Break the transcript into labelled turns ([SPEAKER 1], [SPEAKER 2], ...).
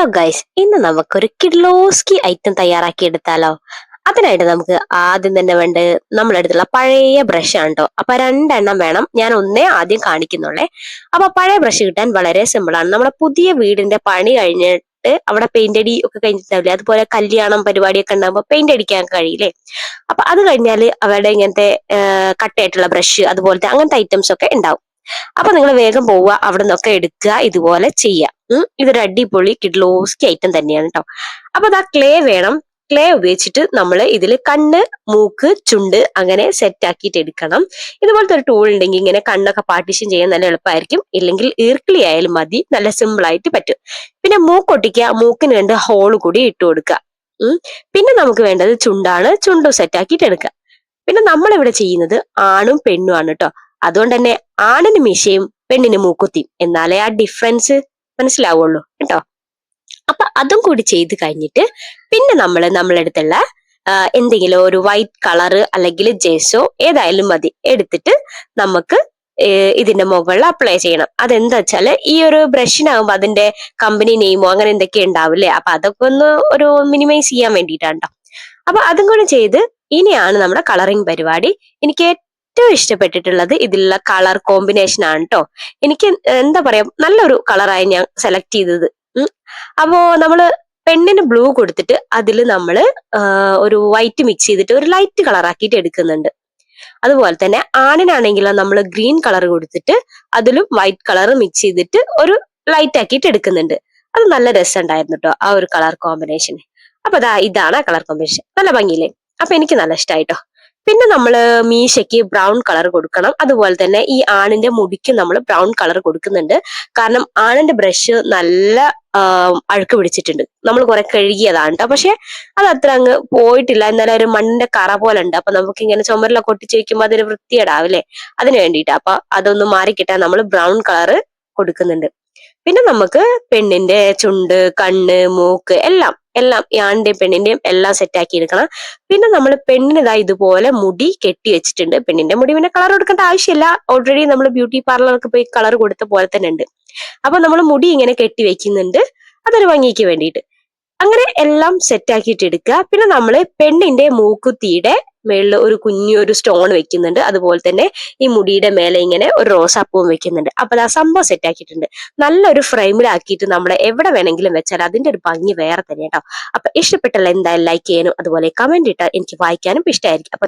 [SPEAKER 1] Hello guys ഇന്ന് നമുക്കൊരു കിഡ്ലോസ്കി item തയ്യാറാക്കി എടുത്താലോ അതിനായിട്ട് നമുക്ക് ആദ്യം തന്നെ വേണ്ട നമ്മളെടുത്തുള്ള പഴയ ബ്രഷ് ആണ് കേട്ടോ അപ്പൊ രണ്ടെണ്ണം വേണം. ഞാൻ ഒന്നേ ആദ്യം കാണിക്കുന്നുള്ളേ. അപ്പൊ പഴയ ബ്രഷ് കിട്ടാൻ വളരെ സിമ്പിൾ ആണ്. നമ്മുടെ പുതിയ വീടിന്റെ പണി കഴിഞ്ഞിട്ട് അവിടെ പെയിന്റ് അടി ഒക്കെ കഴിഞ്ഞിട്ടുണ്ടാവില്ലേ? അതുപോലെ കല്യാണം പരിപാടിയൊക്കെ ഉണ്ടാകുമ്പോൾ പെയിന്റ് അടിക്കാൻ കഴിയില്ലേ? അപ്പൊ അത് കഴിഞ്ഞാൽ അവരുടെ ഇങ്ങനത്തെ കട്ടയായിട്ടുള്ള ബ്രഷ് അതുപോലത്തെ അങ്ങനത്തെ ഐറ്റംസ് ഒക്കെ ഉണ്ടാവും. അപ്പൊ നിങ്ങൾ വേഗം പോവുക. അവിടെ നിന്നൊക്കെ എടുക്കുക. ഇതുപോലെ ചെയ്യുക. ഇതൊരു അടിപൊളി കിഡ്ലോസ്കി ഐറ്റം തന്നെയാണ് കേട്ടോ അപ്പൊ ദാ ക്ലേ വേണം. ക്ലേ ഉപയോഗിച്ചിട്ട് നമ്മൾ ഇതിൽ കണ്ണ് മൂക്ക് ചുണ്ട് അങ്ങനെ സെറ്റ് ആക്കിയിട്ട് എടുക്കണം. ഇതുപോലത്തെ ഒരു ടൂൾ ഉണ്ടെങ്കിൽ ഇങ്ങനെ കണ്ണൊക്കെ പാർട്ടീഷൻ ചെയ്യാൻ നല്ല എളുപ്പമായിരിക്കും. ഇല്ലെങ്കിൽ ഈർക്കിളി ആയാലും മതി. നല്ല സിമ്പിൾ ആയിട്ട് പറ്റും. പിന്നെ മൂക്കൊട്ടിക്കുക മൂക്കിന് രണ്ട് ഹോൾ കൂടി ഇട്ട് കൊടുക്കുക. പിന്നെ നമുക്ക് വേണ്ടത് ചുണ്ടാണ്. ചുണ്ടും സെറ്റ് ആക്കിയിട്ട് എടുക്കുക. പിന്നെ നമ്മൾ ഇവിടെ ചെയ്യുന്നത് ആണും പെണ്ണും ആണ് കേട്ടോ അതുകൊണ്ട് തന്നെ ആണിന് മീശയും പെണ്ണിന് മൂക്കുത്തിയും. എന്നാലേ ആ ഡിഫറൻസ് മനസ്സിലാവുള്ളൂ കേട്ടോ? അപ്പൊ അതും കൂടി ചെയ്ത് കഴിഞ്ഞിട്ട് പിന്നെ നമ്മൾ നമ്മളെടുത്തുള്ള എന്തെങ്കിലും ഒരു വൈറ്റ് കളറ് അല്ലെങ്കിൽ ജെസോ ഏതായാലും മതി. എടുത്തിട്ട് നമുക്ക് ഇതിന്റെ മുകളിൽ അപ്ലൈ ചെയ്യണം. അതെന്താ വെച്ചാൽ ഈ ഒരു ബ്രഷിനാകുമ്പോ അതിന്റെ കമ്പനി നെയിമോ അങ്ങനെ എന്തൊക്കെ ഉണ്ടാവില്ലേ? അപ്പൊ അതൊക്കെ ഒന്ന് ഒരു മിനിമൈസ് ചെയ്യാൻ വേണ്ടിയിട്ടാണ് കേട്ടോ അപ്പൊ അതും കൂടെ ചെയ്ത് ഇനിയാണ് നമ്മുടെ കളറിങ് പരിപാടി. എനിക്ക് ഏറ്റവും ഇഷ്ടപ്പെട്ടിട്ടുള്ളത് ഇതിലുള്ള കളർ കോമ്പിനേഷൻ ആണ് കേട്ടോ എനിക്ക് എന്താ പറയാ നല്ലൊരു കളറായി ഞാൻ സെലക്ട് ചെയ്തത്. അപ്പോ നമ്മൾ പെണ്ണിന് ബ്ലൂ കൊടുത്തിട്ട് അതിൽ നമ്മൾ ഒരു വൈറ്റ് മിക്സ് ചെയ്തിട്ട് ഒരു ലൈറ്റ് കളർ ആക്കിയിട്ട് എടുക്കുന്നുണ്ട്. അതുപോലെ തന്നെ ആണിനാണെങ്കിൽ നമ്മൾ ഗ്രീൻ കളർ കൊടുത്തിട്ട് അതിലും വൈറ്റ് കളർ മിക്സ് ചെയ്തിട്ട് ഒരു ലൈറ്റ് ആക്കിയിട്ട് എടുക്കുന്നുണ്ട്. അത് നല്ല രസമുണ്ടായിരുന്നു കേട്ടോ ആ ഒരു കളർ കോമ്പിനേഷൻ അപ്പൊ അതാ ഇതാണ് ആ കളർ കോമ്പിനേഷൻ നല്ല ഭംഗിയില്ലേ? അപ്പൊ എനിക്ക് നല്ല ഇഷ്ടമായിട്ടോ പിന്നെ നമ്മൾ മീശയ്ക്ക് ബ്രൗൺ കളർ കൊടുക്കണം. അതുപോലെ തന്നെ ഈ ആണിന്റെ മുടിക്ക് നമ്മൾ ബ്രൗൺ കളർ കൊടുക്കുന്നുണ്ട്. കാരണം ആണിന്റെ ബ്രഷ് നല്ല അഴുക്ക് പിടിച്ചിട്ടുണ്ട്. നമ്മൾ കുറെ കഴുകിയതാണ് കേട്ടോ പക്ഷെ അത് അത്ര അങ്ങ് പോയിട്ടില്ല. എന്നാലും ഒരു മണ്ണിന്റെ കറ പോലെ ഉണ്ട് അപ്പൊ നമുക്ക് ഇങ്ങനെ ചുമരിലൊക്കെ ഒട്ടിച്ച് വെക്കുമ്പോൾ അതൊരു വൃത്തിയേടാവില്ലേ അതിന് വേണ്ടിയിട്ട്. അപ്പൊ അതൊന്ന് മാറിക്കിട്ടാൻ നമ്മൾ ബ്രൗൺ കളർ കൊടുക്കുന്നുണ്ട്. പിന്നെ നമുക്ക് പെണ്ണിന്റെ ചുണ്ട് കണ്ണ് മൂക്ക് എല്ലാം എല്ലാം ആണിന്റെയും പെണ്ണിന്റെയും എല്ലാം സെറ്റാക്കി എടുക്കണം. പിന്നെ നമ്മൾ പെണ്ണിനിതാ ഇതുപോലെ മുടി കെട്ടി വെച്ചിട്ടുണ്ട്. പെണ്ണിന്റെ മുടി പിന്നെ കളർ കൊടുക്കേണ്ട ആവശ്യമില്ല. ഓൾറെഡി നമ്മൾ ബ്യൂട്ടി പാർലറൊക്കെ പോയി കളർ കൊടുത്ത പോലെ തന്നെ ഉണ്ട്. അപ്പൊ നമ്മൾ മുടി ഇങ്ങനെ കെട്ടി വെക്കുന്നുണ്ട്. അതൊരു ഭംഗിക്ക് വേണ്ടിയിട്ട്. അങ്ങനെ എല്ലാം സെറ്റാക്കിയിട്ട് എടുക്കുക. പിന്നെ നമ്മൾ പെണ്ണിന്റെ മൂക്കുത്തിയുടെ മേളിൽ ഒരു കുഞ്ഞു ഒരു സ്റ്റോൺ വെക്കുന്നുണ്ട്. അതുപോലെ തന്നെ ഈ മുടിയുടെ മേലെ ഇങ്ങനെ ഒരു റോസാപ്പൂവും വെക്കുന്നുണ്ട്. അപ്പൊ ആ സംഭവം സെറ്റ് ആക്കിയിട്ടുണ്ട്. നല്ലൊരു ഫ്രെയിമിലാക്കിയിട്ട് നമ്മൾ എവിടെ വേണമെങ്കിലും വെച്ചാൽ അതിന്റെ ഒരു ഭംഗി വേറെ തന്നെ കേട്ടോ അപ്പൊ ഇഷ്ടപ്പെട്ടല്ല എന്തായാലും ലൈക്ക് ചെയ്യാനും അതുപോലെ കമന്റ് ഇട്ടാൽ എനിക്ക് വായിക്കാനും ഇഷ്ടമായിരിക്കും അപ്പൊ